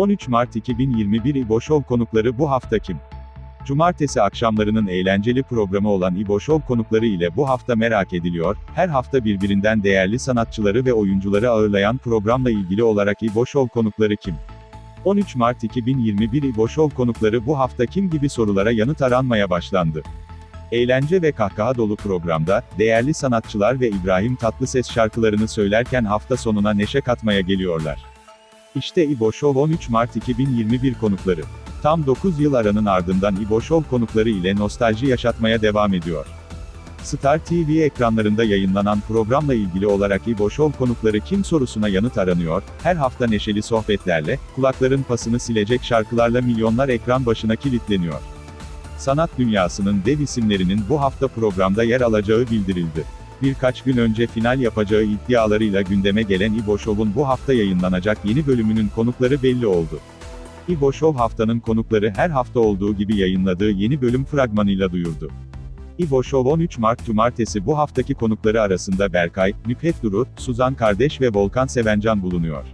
13 Mart 2021 İbo Show konukları bu hafta kim? Cumartesi akşamlarının eğlenceli programı olan İbo Show konukları ile bu hafta merak ediliyor, her hafta birbirinden değerli sanatçıları ve oyuncuları ağırlayan programla ilgili olarak İbo Show konukları kim? 13 Mart 2021 İbo Show konukları bu hafta kim gibi sorulara yanıt aranmaya başlandı. Eğlence ve kahkaha dolu programda, değerli sanatçılar ve İbrahim Tatlıses şarkılarını söylerken hafta sonuna neşe katmaya geliyorlar. İşte İbo Show 13 Mart 2021 konukları. Tam 9 yıl aranın ardından İbo Show konukları ile nostalji yaşatmaya devam ediyor. Star TV ekranlarında yayınlanan programla ilgili olarak İbo Show konukları kim sorusuna yanıt aranıyor, her hafta neşeli sohbetlerle, kulakların pasını silecek şarkılarla milyonlar ekran başına kilitleniyor. Sanat dünyasının dev isimlerinin bu hafta programda yer alacağı bildirildi. Birkaç gün önce final yapacağı iddialarıyla gündeme gelen İbo Show'un bu hafta yayınlanacak yeni bölümünün konukları belli oldu. İbo Show haftanın konukları her hafta olduğu gibi yayınladığı yeni bölüm fragmanıyla duyurdu. İbo Show 13 Mart Cumartesi bu haftaki konukları arasında Berkay, Nükhet Duru, Suzan Kardeş ve Volkan Sevencan bulunuyor.